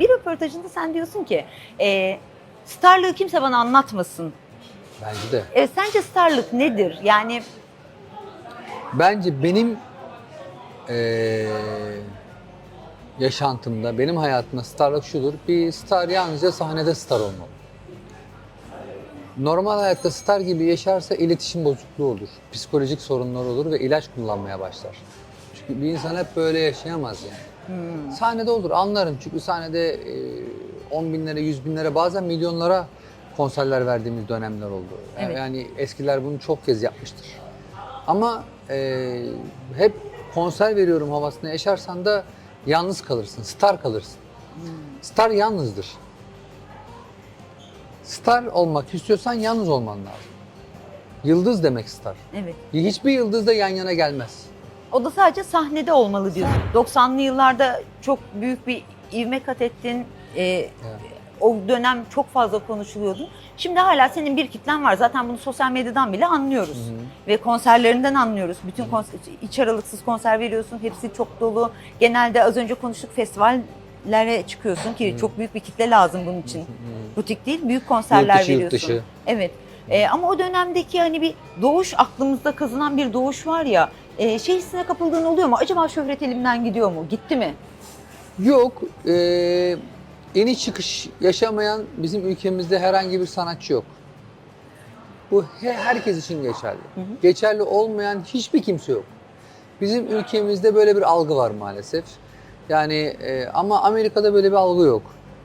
Bir röportajında sen diyorsun ki e, starlığı kimse bana anlatmasın. Bence de. E, sence starlık nedir? Yani Bence benim eee, yaşantımda, benim hayatımda starlık şudur. Bir star yalnızca sahnede star olmalı. Normal hayatta star gibi yaşarsa iletişim bozukluğu olur. Psikolojik sorunlar olur ve ilaç kullanmaya başlar. Çünkü bir insan hep böyle yaşayamaz yani. Sahnede olur anlarım çünkü sahnede eee, 10 binlere, 100 binlere bazen milyonlara konserler verdiğimiz dönemler oldu. Yani, Evet. yani eskiler bunu çok kez yapmıştır. Ama eee, hep konser veriyorum havasını yaşarsan da yalnız kalırsın, star kalırsın. Star yalnızdır. Star olmak istiyorsan yalnız olman lazım. Yıldız demek star. evet. Hiçbir yıldız da yan yana gelmez. O da sadece sahnede olmalı diyorsun. 90'lı yıllarda çok büyük bir ivme kat ettin. E, O dönem çok fazla konuşuluyordu. Şimdi hala senin bir kitlen var. Zaten bunu sosyal medyadan bile anlıyoruz. Ve konserlerinden anlıyoruz. Bütün konser, iç aralıksız konser veriyorsun. Hepsi çok dolu. Genelde az önce konuştuk festivallere çıkıyorsun ki çok büyük bir kitle lazım bunun için. Butik değil, büyük konserler dışı, yurt veriyorsun. dışı. Evet. Ee, ama o dönemdeki hani bir doğuş aklımızda kazınan bir doğuş var ya. E, şey hissine kapıldığın oluyor mu? Acaba şöhret elimden gidiyor mu? Gitti mi? Yok, eee iniş çıkış yaşamayan bizim ülkemizde herhangi bir sanatçı yok. Bu he- herkes için geçerli. Geçerli olmayan hiçbir kimse yok. Bizim ülkemizde böyle bir algı var maalesef. Yani e, ama Amerika'da böyle bir algı yok.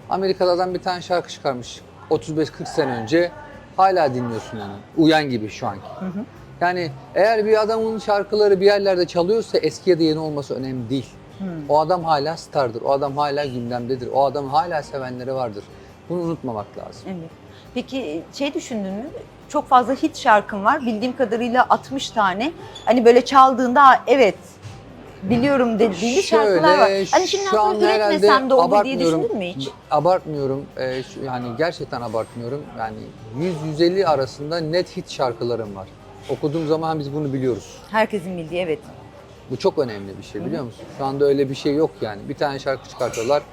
Amerika'da adam bir tane şarkı çıkarmış 35-40 sene önce hala dinliyorsun yani. Uyan gibi şu anki. Yani eğer bir adamın şarkıları bir yerlerde çalıyorsa eski ya da yeni olması önemli değil. O adam hala stardır. O adam hala gündemdedir. O adam hala sevenleri vardır. Bunu unutmamak lazım. Evet. Peki şey düşündün mü? Çok fazla hit şarkın var. Bildiğim kadarıyla 60 tane. Hani böyle çaldığında "Aa, evet biliyorum dediğin şarkılar var. Hani şimdi şu an üretmesem de olur diye düşündün mü hiç? Abartmıyorum. Ee, şu- yani gerçekten abartmıyorum. Yani 100-150 arasında net hit şarkılarım var. Okuduğum zaman biz bunu biliyoruz. Herkesin bildiği evet. Bu çok önemli bir şey biliyor musun? Şu anda öyle bir şey yok yani. Bir tane şarkı çıkartıyorlar.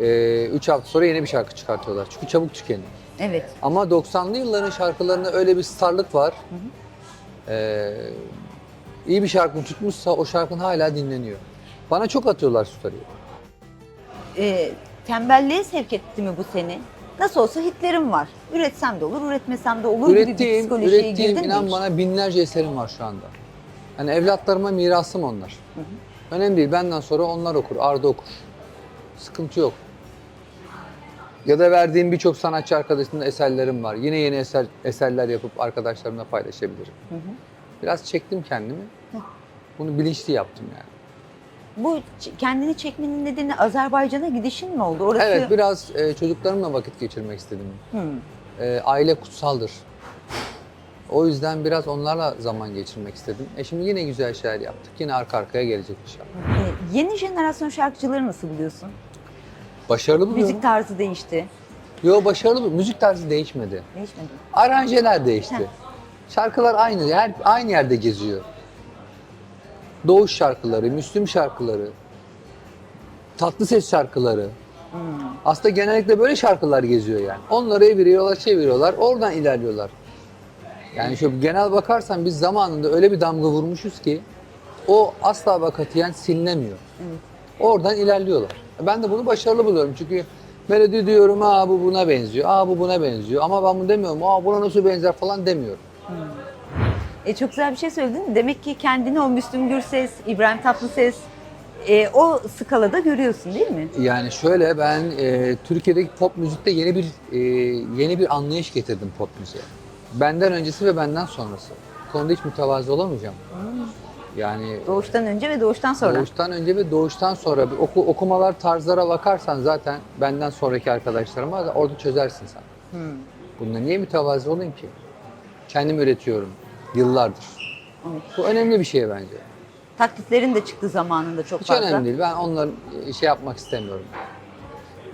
3 hafta sonra yeni bir şarkı çıkartıyorlar. Çünkü çabuk tükeniyor. Evet. Ama 90'lı yılların şarkılarında öyle bir starlık var. Ee, iyi bir şarkı tutmuşsa o şarkın hala dinleniyor. Bana çok atıyorlar story'i. Ee, tembelliğe sevk etti mi bu seni? Nasıl olsa hitlerim var. Üretsem de olur, üretmesem de olur gibi bir Ürettiğim, psikolojiye ürettiğim girdin inan bana binlerce eserim var şu anda. Hani evlatlarıma mirasım onlar. Önemli değil. Benden sonra onlar okur, Arda okur. Sıkıntı yok. Ya da verdiğim birçok sanatçı arkadaşımın eserlerim var. Yine yeni eser, eserler yapıp arkadaşlarımla paylaşabilirim. Biraz çektim kendimi. Bunu bilinçli yaptım yani. Bu ç- kendini çekmenin nedeni Azerbaycan'a gidişin mi oldu? Orası... Evet biraz e, çocuklarımla vakit geçirmek istedim. Hmm. E, aile kutsaldır. O yüzden biraz onlarla zaman geçirmek istedim. E şimdi yine güzel şeyler yaptık. Yine arka arkaya gelecek inşallah. Ee, yeni jenerasyon şarkıcıları nasıl buluyorsun? Başarılı buluyorum. Müzik tarzı değişti. Yo başarılı bu. Müzik tarzı değişmedi. Değişmedi. Aranjeler değişti. Şarkılar aynı. Her aynı yerde geziyor. Doğuş şarkıları, Müslüm şarkıları, tatlı ses şarkıları. Hmm. Aslında genellikle böyle şarkılar geziyor yani. Onları eviriyorlar, çeviriyorlar, oradan ilerliyorlar. Yani şöyle genel bakarsan biz zamanında öyle bir damga vurmuşuz ki o asla vakatiyen silinemiyor. Oradan ilerliyorlar. Ben de bunu başarılı buluyorum çünkü melodi diyorum aa bu buna benziyor, aa bu buna benziyor ama ben bunu demiyorum, aa buna nasıl benzer falan demiyorum. E, çok güzel bir şey söyledin. Demek ki kendini o Müslüm Gürses, İbrahim Tatlıses e, o skalada görüyorsun değil mi? Yani şöyle ben e, Türkiye'deki pop müzikte yeni bir e, yeni bir anlayış getirdim pop müziğe. Benden öncesi ve benden sonrası. Bu konuda hiç mütevazı olamayacağım. Yani Doğuştan önce ve doğuştan sonra. doğuştan önce ve doğuştan sonra oku, okumalar tarzlara bakarsan zaten benden sonraki arkadaşlarıma da orada çözersin sen. Hmm. Bunda niye mütevazı olayım ki? Kendim üretiyorum yıllardır. Evet. Bu önemli bir şey bence. Taklitlerin de çıktı zamanında çok Hiç fazla. önemli değil. Ben onların e, şey yapmak istemiyorum.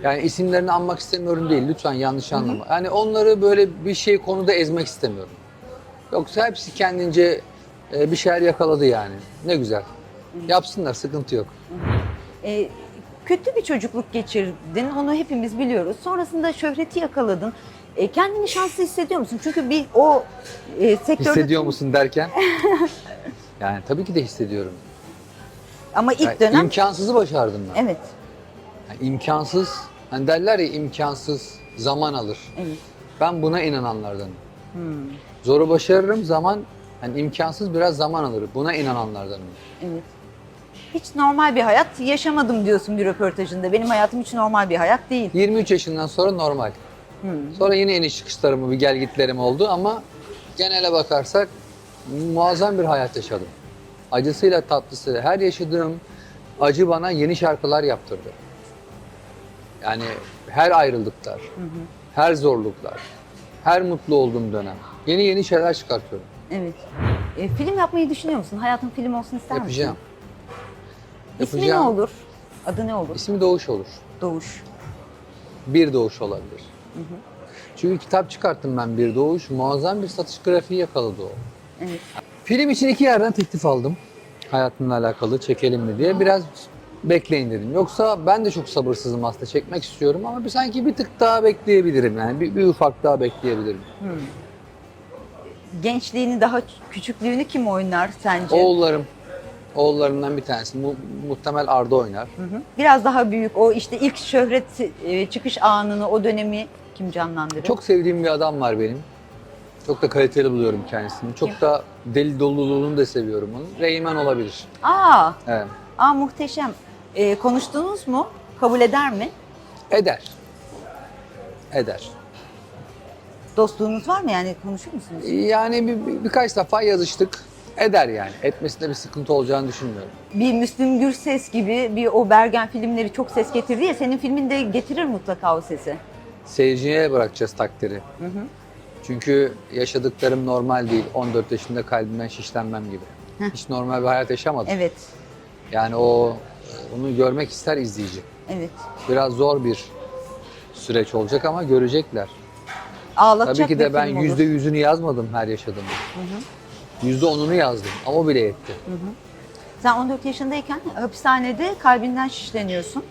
Yani isimlerini anmak istemiyorum değil. Lütfen yanlış anlama. Yani onları böyle bir şey konuda ezmek istemiyorum. Yoksa hepsi kendince e, bir şeyler yakaladı yani. Ne güzel. Yapsınlar, sıkıntı yok. E, kötü bir çocukluk geçirdin. Onu hepimiz biliyoruz. Sonrasında şöhreti yakaladın. E, kendini şanslı hissediyor musun? Çünkü bir o e, sektörde... Hissediyor musun derken? yani tabii ki de hissediyorum. Ama ilk Yani dönem... imkansızı başardım ben. Evet, Yani imkansız, hani derler ya imkansız zaman alır. evet. Ben buna inananlardanım. Hmm, Zoru başarırım, zaman yani imkansız biraz zaman alır. Buna inananlardanım. evet. Hiç normal bir hayat yaşamadım diyorsun bir röportajında. Benim hayatım hiç normal bir hayat değil. 23 yaşından sonra normal. Hmm. Sonra yine iniş çıkışlarımı, bir gel gitlerim oldu ama genele bakarsak muazzam bir hayat yaşadım. Acısıyla tatlısıyla her yaşadığım acı bana yeni şarkılar yaptırdı. Yani her ayrılıklar, her zorluklar, her mutlu olduğum dönem. Yeni yeni şeyler çıkartıyorum. Evet. E, film yapmayı düşünüyor musun? Hayatın film olsun ister Yapacağım. misin? İsmi ne Yapacağım. olur? Adı ne olur? İsmi Doğuş olur. Doğuş. Bir Doğuş olabilir. Çünkü kitap çıkarttım ben Bir Doğuş. Muazzam bir satış grafiği yakaladı o. Evet. Film için iki yerden teklif aldım. Hayatımla alakalı çekelim mi diye. Biraz bekleyin dedim. Yoksa ben de çok sabırsızım aslında çekmek istiyorum ama bir sanki bir tık daha bekleyebilirim yani. Bir, bir ufak daha bekleyebilirim. Gençliğini daha küçüklüğünü kim oynar sence? Oğullarım, oğullarımdan bir tanesi. Mu- muhtemel Arda oynar. Hı hı. Biraz daha büyük. O işte ilk şöhret e, çıkış anını, o dönemi kim canlandırır? Çok sevdiğim bir adam var benim. Çok da kaliteli buluyorum kendisini. Çok Kim? da deli doluluğunu da seviyorum onun. Reymen olabilir. Aa, Evet. aa muhteşem. E, konuştunuz mu? Kabul eder mi? Eder. Eder. Dostluğunuz var mı yani konuşur musunuz? Yani bir, bir- birkaç defa yazıştık. Eder yani. Etmesinde bir sıkıntı olacağını düşünmüyorum. Bir Müslüm Gürses gibi bir o Bergen filmleri çok ses getirdi ya senin filmin de getirir mutlaka o sesi. Seyirciye bırakacağız takdiri. Hı hı. Çünkü yaşadıklarım normal değil. 14 yaşında kalbimden şişlenmem gibi. Heh. Hiç normal bir hayat yaşamadım. Evet. Yani o onu görmek ister izleyici. Evet. Biraz zor bir süreç olacak ama görecekler. Ağlatacak Tabii ki de ben yüzde yüzünü yazmadım her yaşadığımda. Hı hı. %10'unu yazdım ama o bile yetti. Hı hı. Sen 14 yaşındayken hapishanede kalbinden şişleniyorsun.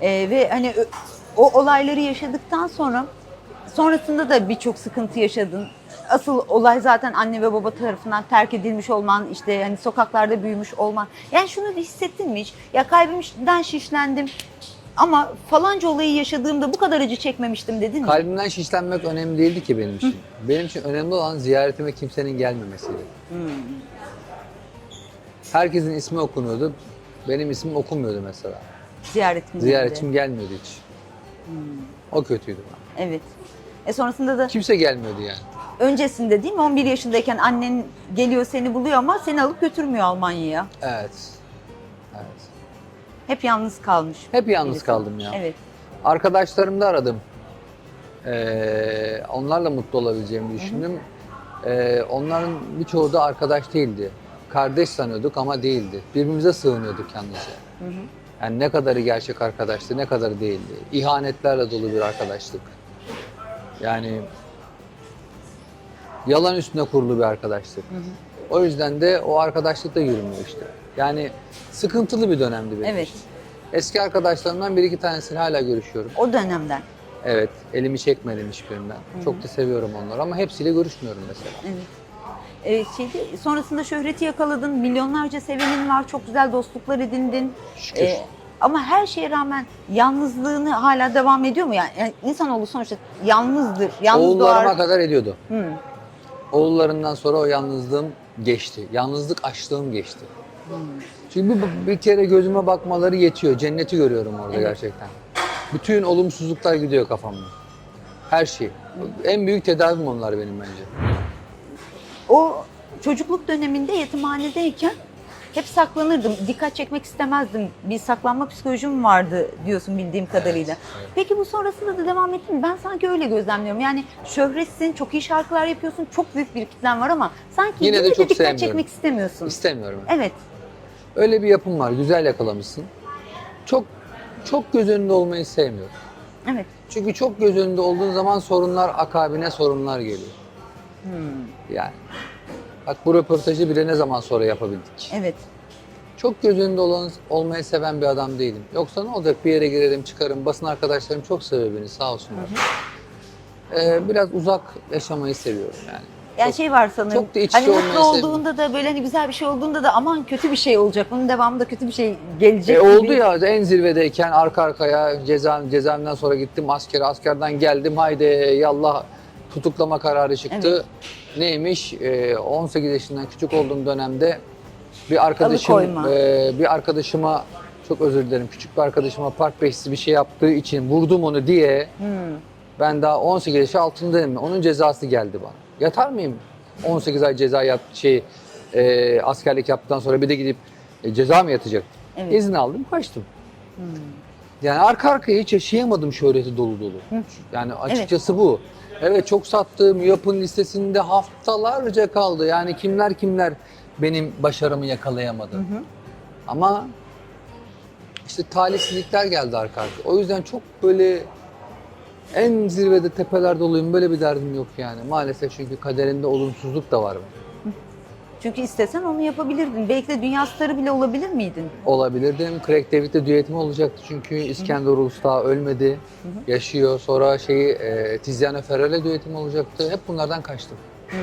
Ee, ve hani o olayları yaşadıktan sonra sonrasında da birçok sıkıntı yaşadın. Asıl olay zaten anne ve baba tarafından terk edilmiş olman, işte hani sokaklarda büyümüş olman. Yani şunu hissettin mi hiç? Ya kalbimden şişlendim ama falanca olayı yaşadığımda bu kadar acı çekmemiştim dedin mi? Kalbimden şişlenmek önemli değildi ki benim için. Benim için önemli olan ziyaretime kimsenin gelmemesiydi. Hmm. Herkesin ismi okunuyordu. Benim ismim okunmuyordu mesela. Ziyaretim. Ziyaretçim gelmiyordu hiç. Hmm. O kötüydü bana. Evet. E sonrasında da Kimse gelmiyordu yani. öncesinde değil mi 11 yaşındayken annen geliyor seni buluyor ama seni alıp götürmüyor Almanya'ya. Evet. Hep yalnız kalmış. Hep yalnız birisi. kaldım ya. Evet. Arkadaşlarımı da aradım. Ee, onlarla mutlu olabileceğimi düşündüm. Ee, onların birçoğu da arkadaş değildi. Kardeş sanıyorduk ama değildi. Birbirimize sığınıyorduk yalnızca. Hı hı. Yani ne kadarı gerçek arkadaştı, ne kadarı değildi. İhanetlerle dolu bir arkadaşlık. Yani yalan üstüne kurulu bir arkadaşlık. O yüzden de o arkadaşlık da yürümüyor işte. Yani sıkıntılı bir dönemdi benim Evet. için. Eski arkadaşlarımdan bir iki tanesiyle hala görüşüyorum. O dönemden. Evet, elimi çekmedim hiçbirinden. Çok da seviyorum onları ama hepsiyle görüşmüyorum mesela. Evet. Ee, şeyde, sonrasında şöhreti yakaladın, milyonlarca sevenin var, çok güzel dostluklar edindin. Şükür. Ee, ama her şeye rağmen yalnızlığını hala devam ediyor mu? Yani, yani insanoğlu sonuçta yalnızdır, yalnız Oğullarıma doğar. kadar ediyordu. Hı. Oğullarından sonra o yalnızlığım geçti. Yalnızlık açlığım geçti. Çünkü bir, bir kere gözüme bakmaları yetiyor. Cenneti görüyorum orada Evet. gerçekten. Bütün olumsuzluklar gidiyor kafamdan. Her şey. En büyük tedavim onlar benim bence. O çocukluk döneminde yetimhanedeyken hep saklanırdım. Dikkat çekmek istemezdim. Bir saklanma psikolojim vardı diyorsun bildiğim kadarıyla. evet. Peki bu sonrasında da devam ettin mi? Ben sanki öyle gözlemliyorum. Yani şöhretsin, çok iyi şarkılar yapıyorsun, çok büyük bir kitlen var ama sanki Yine de yine çok dikkat sevmiyorum. çekmek istemiyorsun. İstemiyorum. Evet. Öyle bir yapım var. Güzel yakalamışsın. Çok çok göz önünde olmayı sevmiyorum. Evet. Çünkü çok göz önünde olduğun zaman sorunlar akabine sorunlar geliyor. Hmm, Yani. Bak bu röportajı bile ne zaman sonra yapabildik. Evet. çok göz önünde olan, olmayı seven bir adam değilim. Yoksa ne olacak bir yere girerim çıkarım. Basın arkadaşlarım çok seviyor beni sağ olsunlar. Ee, biraz uzak yaşamayı seviyorum yani. Yani Çok- şey var sanırım. çok da iç hani mutlu olduğunda da böyle hani güzel bir şey olduğunda da aman kötü bir şey olacak. Bunun devamında kötü bir şey gelecek E gibi. oldu ya en zirvedeyken arka arkaya ceza cezaevinden sonra gittim askere askerden geldim haydi yallah tutuklama kararı çıktı. Neymiş? E, 18 yaşından küçük olduğum dönemde bir arkadaşım Alıkoyma. e, bir arkadaşıma çok özür dilerim küçük bir arkadaşıma park beşsiz bir şey yaptığı için vurdum onu diye Hmm. ben daha 18 yaş altındayım. Onun cezası geldi bana. Yatar mıyım? 18 ay ceza yat şey e, askerlik yaptıktan sonra bir de gidip e, ceza mı yatacaktım? Evet. İzin aldım, kaçtım. Yani arka arkaya hiç yaşayamadım şöhreti dolu dolu. Yani açıkçası bu. Evet çok sattığım yapın listesinde haftalarca kaldı. Yani kimler kimler benim başarımı yakalayamadı. Ama işte talihsizlikler geldi arka arkaya. O yüzden çok böyle en zirvede tepelerde olayım böyle bir derdim yok yani. Maalesef çünkü kaderinde olumsuzluk da var. Çünkü istesen onu yapabilirdin. Belki de dünya starı bile olabilir miydin? olabilirdim. Craig David'le düetim olacaktı çünkü İskender Ulus daha ölmedi, yaşıyor. Sonra şeyi e, Tiziano Ferrer'le düetim olacaktı. Hep bunlardan kaçtım. Hmm.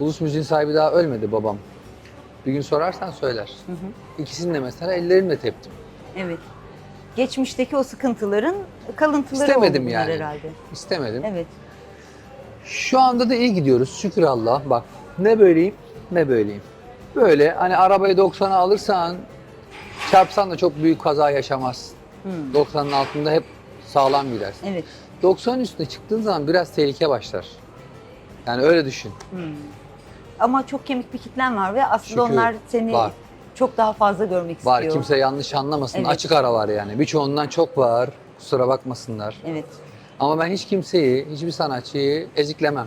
Ulus müziğin sahibi daha ölmedi babam. Bir gün sorarsan söyler. İkisini de mesela ellerimle teptim. Evet. Geçmişteki o sıkıntıların kalıntıları İstemedim yani. herhalde. İstemedim. Evet. Şu anda da iyi gidiyoruz şükür Allah. Bak ne böyleyim ne böyleyim. Böyle hani arabayı 90'a alırsan çarpsan da çok büyük kaza yaşamazsın. Hmm. 90'ın altında hep sağlam gidersin. Evet. 90'ın üstüne çıktığın zaman biraz tehlike başlar. Yani öyle düşün. Ama çok kemik bir kitlen var ve aslında Şükür onlar seni var. Çok daha fazla görmek Var istiyor. kimse yanlış anlamasın. Evet. Açık ara var yani. Birçoğundan çok var. Kusura bakmasınlar. Evet. Ama ben hiç kimseyi, hiçbir sanatçıyı eziklemem.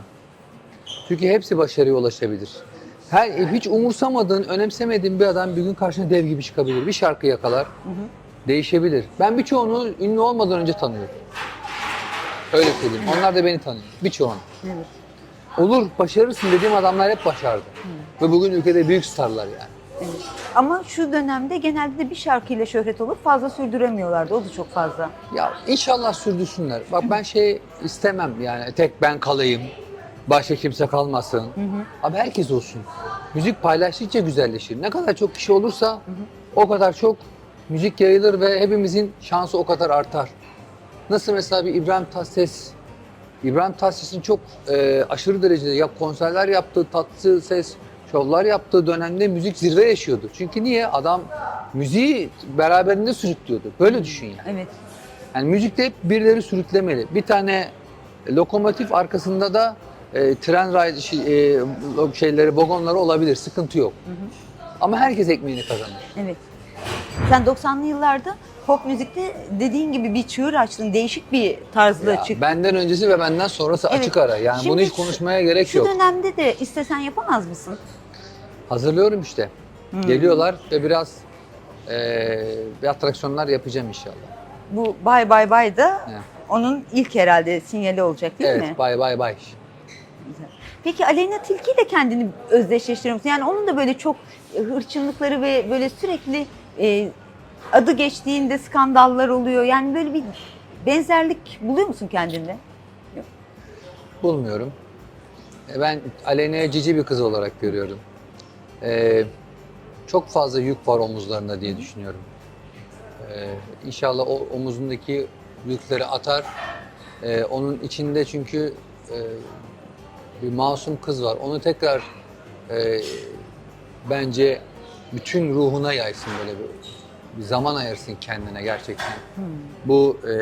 Çünkü hepsi başarıya ulaşabilir. Her, hiç umursamadığın, önemsemediğin bir adam bir gün karşına dev gibi çıkabilir. Bir şarkı yakalar, değişebilir. Ben birçoğunu ünlü olmadan önce tanıyorum. Öyle söyleyeyim. Onlar da beni tanıyor. Birçoğunu. Evet. Olur, başarırsın dediğim adamlar hep başardı. Ve bugün ülkede büyük starlar yani. evet. Ama şu dönemde genelde de bir şarkıyla şöhret olup fazla sürdüremiyorlardı. O da çok fazla. Ya inşallah sürdürsünler. Bak ben şey istemem yani tek ben kalayım. Başka kimse kalmasın. Abi herkes olsun. Müzik paylaştıkça güzelleşir. Ne kadar çok kişi olursa o kadar çok müzik yayılır ve hepimizin şansı o kadar artar. Nasıl mesela bir İbrahim Tatlıses İbrahim Tatlıses'in çok e, aşırı derecede ya konserler yaptığı, tatlı ses, şovlar yaptığı dönemde müzik zirve yaşıyordu. Çünkü niye? Adam müziği beraberinde sürüklüyordu. Böyle düşün yani. Evet. Yani müzikte hep birileri sürüklemeli. Bir tane lokomotif arkasında da e, tren ray şey- e, şeyleri, vagonları olabilir. Sıkıntı yok. Ama herkes ekmeğini kazanır. Evet. Sen 90'lı yıllarda pop müzikte dediğin gibi bir çığır açtın. Değişik bir tarzda Ya, çıktı. benden öncesi ve benden sonrası Evet. açık ara. Yani Şimdi bunu hiç şu- konuşmaya gerek Şu yok. dönemde de istesen yapamaz mısın? Hazırlıyorum işte. Hmm. Geliyorlar ve biraz e, bir atraksiyonlar yapacağım inşallah. Bu Bay Bay Bay da Evet. onun ilk herhalde sinyali olacak değil evet, mi? bay bay bay. Peki Aleyna Tilki ile kendini özdeşleştiriyor musun? Yani onun da böyle çok hırçınlıkları ve böyle sürekli e, adı geçtiğinde skandallar oluyor. Yani böyle bir benzerlik buluyor musun kendinde? Bulmuyorum. E, Ben Aleyna'yı cici bir kız olarak görüyorum. Ee, çok fazla yük var omuzlarında diye düşünüyorum. Ee, inşallah o omuzundaki yükleri atar. Ee, onun içinde çünkü e, bir masum kız var. Onu tekrar e, bence bütün ruhuna yaysın böyle bir, bir zaman ayırsın kendine gerçekten. Bu e,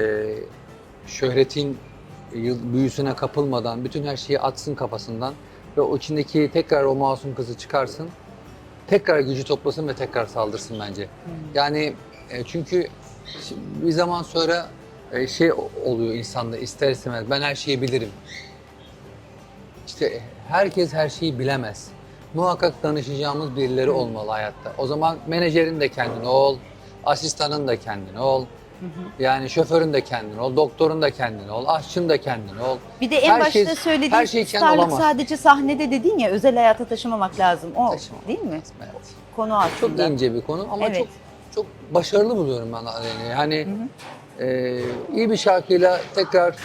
şöhretin büyüsüne kapılmadan bütün her şeyi atsın kafasından ve o içindeki tekrar o masum kızı çıkarsın. Tekrar gücü toplasın ve tekrar saldırsın bence. Yani e, çünkü bir zaman sonra e, şey oluyor insanda ister istemez ben her şeyi bilirim. İşte herkes her şeyi bilemez. Muhakkak danışacağımız birileri olmalı hayatta. O zaman menajerin de kendin ol, asistanın da kendin ol. Yani şoförün de kendin ol, doktorun da kendin ol, aşçın da kendin ol. Bir de en başta Herkes- söylediğin her şey starlık sadece sahnede dedin ya özel hayata taşımamak lazım. O Taşımamak değil mi? Evet. Konu Çok aslında. ince bir konu ama Evet. çok çok başarılı buluyorum ben Alen'i. Yani e, iyi bir şarkıyla tekrar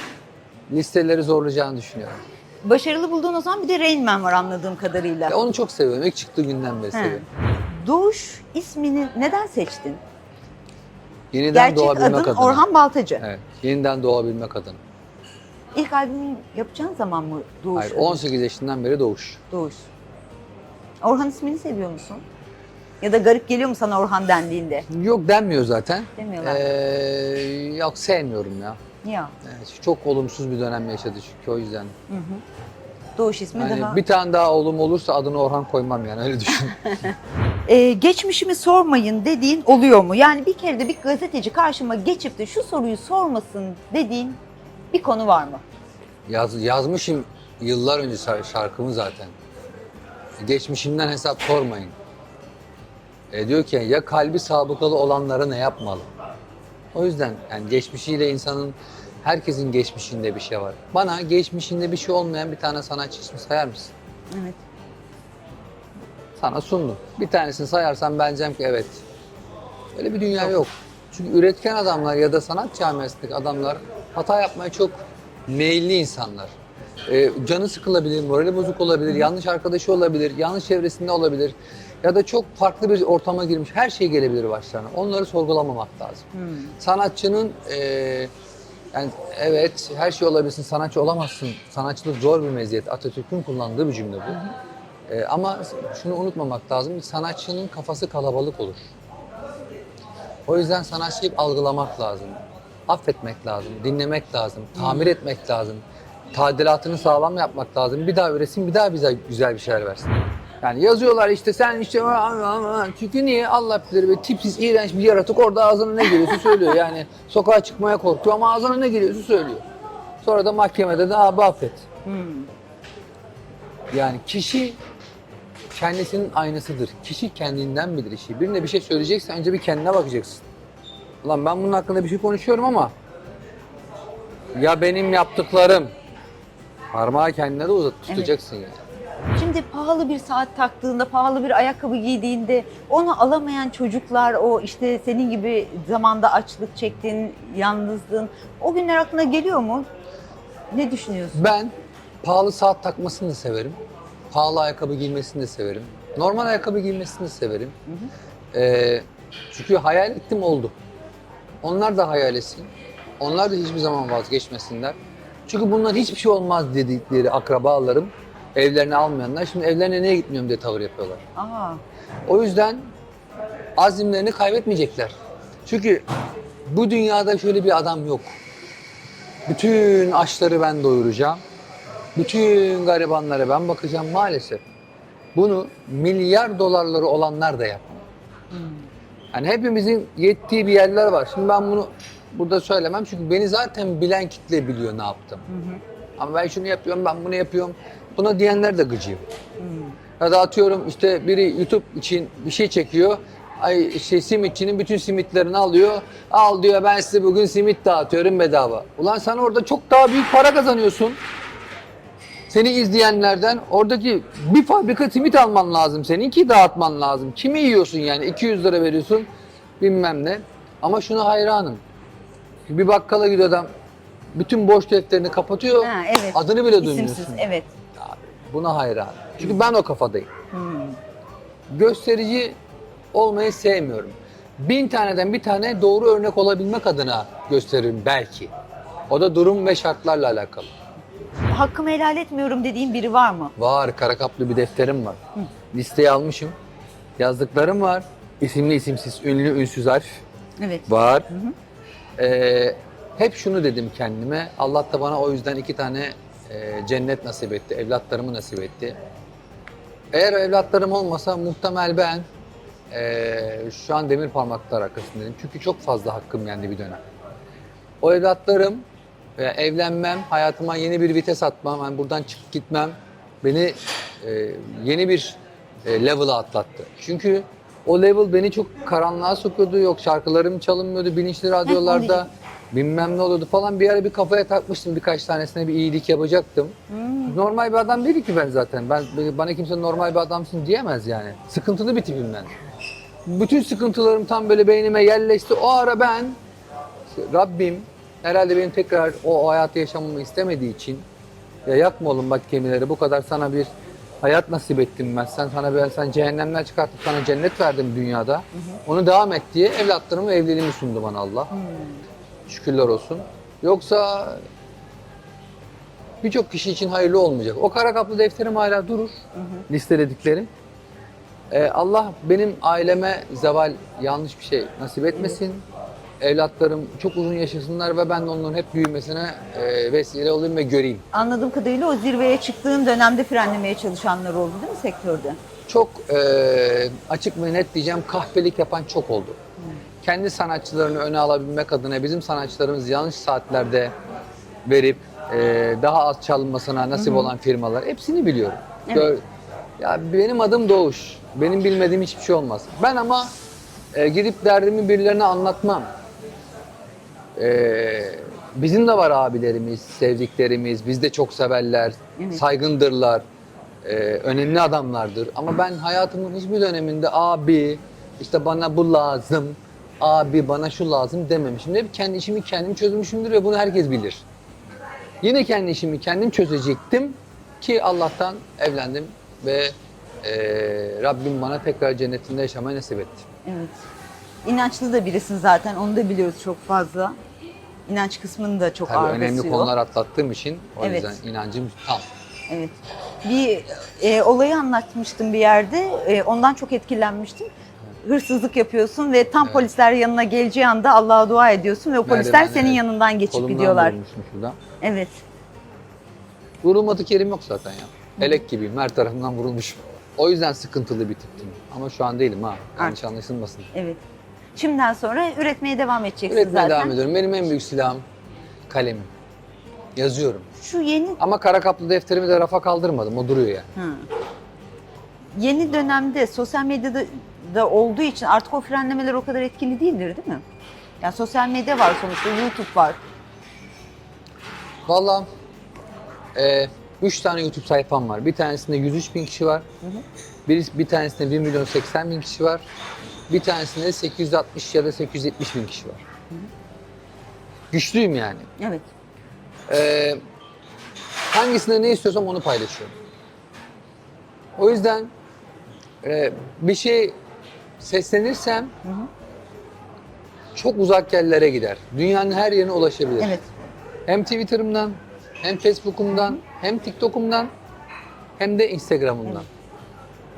listeleri zorlayacağını düşünüyorum. Başarılı bulduğun o zaman bir de Rain Man var anladığım kadarıyla. Ya onu çok seviyorum. İlk çıktığı günden beri seviyorum. Doğuş ismini neden seçtin? Yeniden Gerçek doğabilmek adın adına. Orhan Baltacı. Evet. Yeniden doğabilmek adına. İlk albümü yapacağın zaman mı Doğuş? Hayır, adı? 18 yaşından beri doğuş. Doğuş. Orhan ismini seviyor musun? Ya da garip geliyor mu sana Orhan dendiğinde? Yok denmiyor zaten. Demiyorlar. Ee, yok sevmiyorum ya. Ya. Evet, çok olumsuz bir dönem yaşadı çünkü o yüzden. Doğuş ismi Yani daha... bir tane daha oğlum olursa adını Orhan koymam yani öyle düşün. Ee, geçmişimi sormayın dediğin oluyor mu? Yani bir kere de bir gazeteci karşıma geçip de şu soruyu sormasın dediğin bir konu var mı? Yaz, yazmışım yıllar önce şar- şarkımı zaten. Geçmişimden hesap sormayın. E, diyor ki ya kalbi sabıkalı olanlara ne yapmalı? O yüzden yani geçmişiyle insanın herkesin geçmişinde bir şey var. Bana geçmişinde bir şey olmayan bir tane sanatçı ismi sayar mısın? Evet. Sana sundum. Bir tanesini sayarsan ben diyeceğim ki evet. Öyle bir dünya yok. Çünkü üretken adamlar ya da sanat camiasındaki adamlar hata yapmaya çok meyilli insanlar. Ee, canı sıkılabilir, morali bozuk olabilir, yanlış arkadaşı olabilir, yanlış çevresinde olabilir. Ya da çok farklı bir ortama girmiş. Her şey gelebilir başlarına. Onları sorgulamamak lazım. Sanatçının eee, yani evet her şey olabilirsin, sanatçı olamazsın. Sanatçılık zor bir meziyet. Atatürk'ün kullandığı bir cümle bu. Ee, ama şunu unutmamak lazım, sanatçının kafası kalabalık olur. O yüzden sanatçıyı algılamak lazım. Affetmek lazım, dinlemek lazım, tamir etmek lazım. Tadilatını sağlam yapmak lazım. Bir daha üretsin, bir daha bize güzel bir şeyler versin. Yani yazıyorlar işte sen işte çünkü niye Allah bilir böyle tipsiz iğrenç bir yaratık orada ağzına ne geliyorsa söylüyor. Yani sokağa çıkmaya korkuyor ama ağzına ne geliyorsa söylüyor. Sonra da mahkemede de abi affet. Yani kişi kendisinin aynasıdır. Kişi kendinden bilir işi. Birine bir şey söyleyeceksen önce bir kendine bakacaksın. Ulan ben bunun hakkında bir şey konuşuyorum ama ya benim yaptıklarım parmağı kendine de uzat tutacaksın yani. Şimdi pahalı bir saat taktığında, pahalı bir ayakkabı giydiğinde onu alamayan çocuklar, o işte senin gibi zamanda açlık çektin, yalnızdın. O günler aklına geliyor mu? Ne düşünüyorsun? Ben pahalı saat takmasını da severim. Pahalı ayakkabı giymesini de severim. Normal ayakkabı giymesini de severim. Ee, çünkü hayal ettim oldu. Onlar da hayal etsin. Onlar da hiçbir zaman vazgeçmesinler. Çünkü bunlar hiçbir şey olmaz dedikleri akrabalarım evlerine almayanlar şimdi evlerine niye gitmiyorum diye tavır yapıyorlar. Aa, O yüzden azimlerini kaybetmeyecekler. Çünkü bu dünyada şöyle bir adam yok. Bütün açları ben doyuracağım. Bütün garibanlara ben bakacağım maalesef. Bunu milyar dolarları olanlar da yapmıyor. Yani hepimizin yettiği bir yerler var. Şimdi ben bunu burada söylemem çünkü beni zaten bilen kitle biliyor ne yaptım. Ama ben şunu yapıyorum, ben bunu yapıyorum. Buna diyenler de gıcıyım. Ya da atıyorum işte biri YouTube için bir şey çekiyor. Ay işte simitçinin bütün simitlerini alıyor. Al diyor ben size bugün simit dağıtıyorum bedava. Ulan sen orada çok daha büyük para kazanıyorsun. Seni izleyenlerden oradaki bir fabrika simit alman lazım senin ki dağıtman lazım. Kimi yiyorsun yani 200 lira veriyorsun bilmem ne. Ama şuna hayranım. Bir bakkala gidiyor adam bütün boş defterini kapatıyor. ha, evet. Adını bile İsimsiz, duymuyorsun. evet. Buna hayran. Çünkü ben o kafadayım. Gösterici olmayı sevmiyorum. Bin taneden bir tane doğru örnek olabilmek adına gösteririm belki. O da durum ve şartlarla alakalı. Hakkımı helal etmiyorum dediğin biri var mı? Var, kara kaplı bir defterim var. Listeyi almışım. Yazdıklarım var. İsimli isimsiz, ünlü ünsüz harf Evet. var. Ee, hep şunu dedim kendime. Allah da bana o yüzden iki tane e, cennet nasip etti. Evlatlarımı nasip etti. Eğer evlatlarım olmasa muhtemel ben e, şu an demir parmaklar arkasındayım. Çünkü çok fazla hakkım yendi bir dönem. O evlatlarım e, evlenmem, hayatıma yeni bir vites atmam, yani buradan çıkıp gitmem beni e, yeni bir e, level'a atlattı. Çünkü O level beni çok karanlığa sokuyordu. Yok şarkılarım çalınmıyordu bilinçli radyolarda. Bilmem ne oluyordu falan. Bir ara bir kafaya takmıştım birkaç tanesine bir iyilik yapacaktım. Normal bir adam değilim ki ben zaten. Ben bana kimse normal bir adamsın diyemez yani. Sıkıntılı bir tipim ben. Bütün sıkıntılarım tam böyle beynime yerleşti. O ara ben Rabbim herhalde benim tekrar o hayatı yaşamamı istemediği için ya yakma oğlum bak gemileri bu kadar sana bir hayat nasip ettim ben. Sen sana ben sen cehennemden çıkartıp sana cennet verdim dünyada. Onu devam et diye evlatlarımı evliliğimi sundu bana Allah. Şükürler olsun. Yoksa birçok kişi için hayırlı olmayacak. O kara kaplı defterim hala durur. Listeledikleri. Ee, Allah benim aileme zeval yanlış bir şey nasip etmesin. Evlatlarım çok uzun yaşasınlar ve ben de onların hep büyümesine e, vesile olayım ve göreyim. Anladığım kadarıyla o zirveye çıktığın dönemde frenlemeye çalışanlar oldu değil mi sektörde? Çok e, açık ve net diyeceğim kahpelik yapan çok oldu. Kendi sanatçılarını öne alabilmek adına bizim sanatçılarımız yanlış saatlerde verip e, daha az çalınmasına nasip olan firmalar hepsini biliyorum. Evet. Gör- ya benim adım Doğuş. Benim bilmediğim hiçbir şey olmaz. Ben ama e, gidip derdimi birilerine anlatmam. E, bizim de var abilerimiz, sevdiklerimiz, biz de çok severler, Evet. saygındırlar, e, önemli adamlardır. Ama ben hayatımın hiçbir döneminde abi, işte bana bu lazım, abi bana şu lazım dememişim. Hep kendi işimi kendim çözmüşümdür ve bunu herkes bilir. Yine kendi işimi kendim çözecektim ki Allah'tan evlendim ve e, Rabbim bana tekrar cennetinde yaşamayı nasip etti. Evet. İnançlı da birisin zaten onu da biliyoruz çok fazla. İnanç kısmını da çok Tabii ağır önemli basıyor. konular atlattığım için o Evet. yüzden inancım tam. Evet. Bir e, olayı anlatmıştım bir yerde. E, ondan çok etkilenmiştim. Hırsızlık yapıyorsun ve tam polisler yanına geleceği anda Allah'a dua ediyorsun ve o polisler Merdivenden, senin evet. yanından geçip Kolumdan gidiyorlar. şuradan. Evet. Vurulmadık yerim yok zaten ya. Elek gibiyim. Her tarafından vurulmuşum. O yüzden sıkıntılı bir tiptim. Ama şu an değilim ha. Yanlış anlaşılmasın. Evet. Şimdiden sonra üretmeye devam edeceksin Üretmeye zaten. devam ediyorum. Benim en büyük silahım kalemim. Yazıyorum. Şu yeni Ama kara kaplı defterimi de rafa kaldırmadım. O duruyor yani. Hı. Yeni dönemde sosyal medyada da olduğu için artık o frenlemeler o kadar etkili değildir değil mi? Yani sosyal medya var sonuçta, YouTube var. Valla e, üç tane YouTube sayfam var. Bir tanesinde 103 bin kişi var. Bir, bir tanesinde 1 milyon 80 bin kişi var. Bir tanesinde 860 ya da 870 bin kişi var. Güçlüyüm yani. Evet. Ee, hangisinde ne istiyorsam onu paylaşıyorum. O yüzden e, bir şey seslenirsem çok uzak yerlere gider. Dünyanın her yerine ulaşabilir. Evet. Hem Twitter'ımdan, hem Facebook'umdan, hem TikTok'umdan, hem de Instagram'ımdan.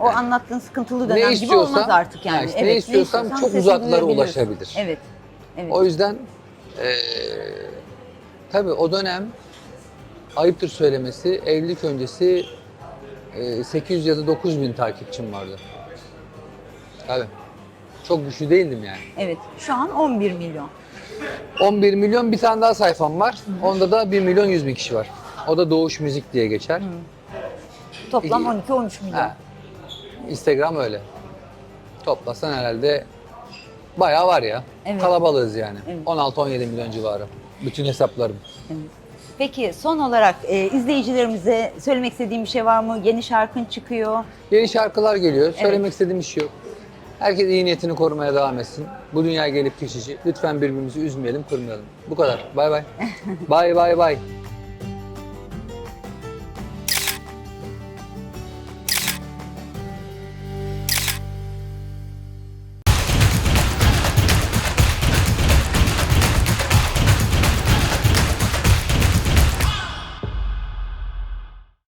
O anlattığın sıkıntılı Ne dönem gibi istiyorsam- olmaz artık yani. Ha işte evet, ne istiyorsam çok uzaklara ulaşabilir. Evet. Evet. O yüzden eee tabii o dönem ayıptır söylemesi evlilik öncesi eee, 800 ya da 900 bin takipçim vardı. Tabii. Çok güçlü değildim yani. Evet. Şu an 11 milyon. 11 milyon bir tane daha sayfam var. Onda da 1 milyon 100 bin kişi var. O da Doğuş Müzik diye geçer. Toplam İyi. 12-13 milyon. Ha. Instagram öyle. Toplasan herhalde bayağı var ya. Evet. Kalabalığız yani. Evet. 16-17 milyon civarı. Bütün hesaplarım. Peki son olarak e, izleyicilerimize söylemek istediğim bir şey var mı? Yeni şarkın çıkıyor. Yeni şarkılar geliyor. Söylemek istediğim bir şey yok. Herkes iyi niyetini korumaya devam etsin. Bu dünya gelip geçici. Lütfen birbirimizi üzmeyelim, kırmayalım. Bu kadar. Bay bay. bay bay bay.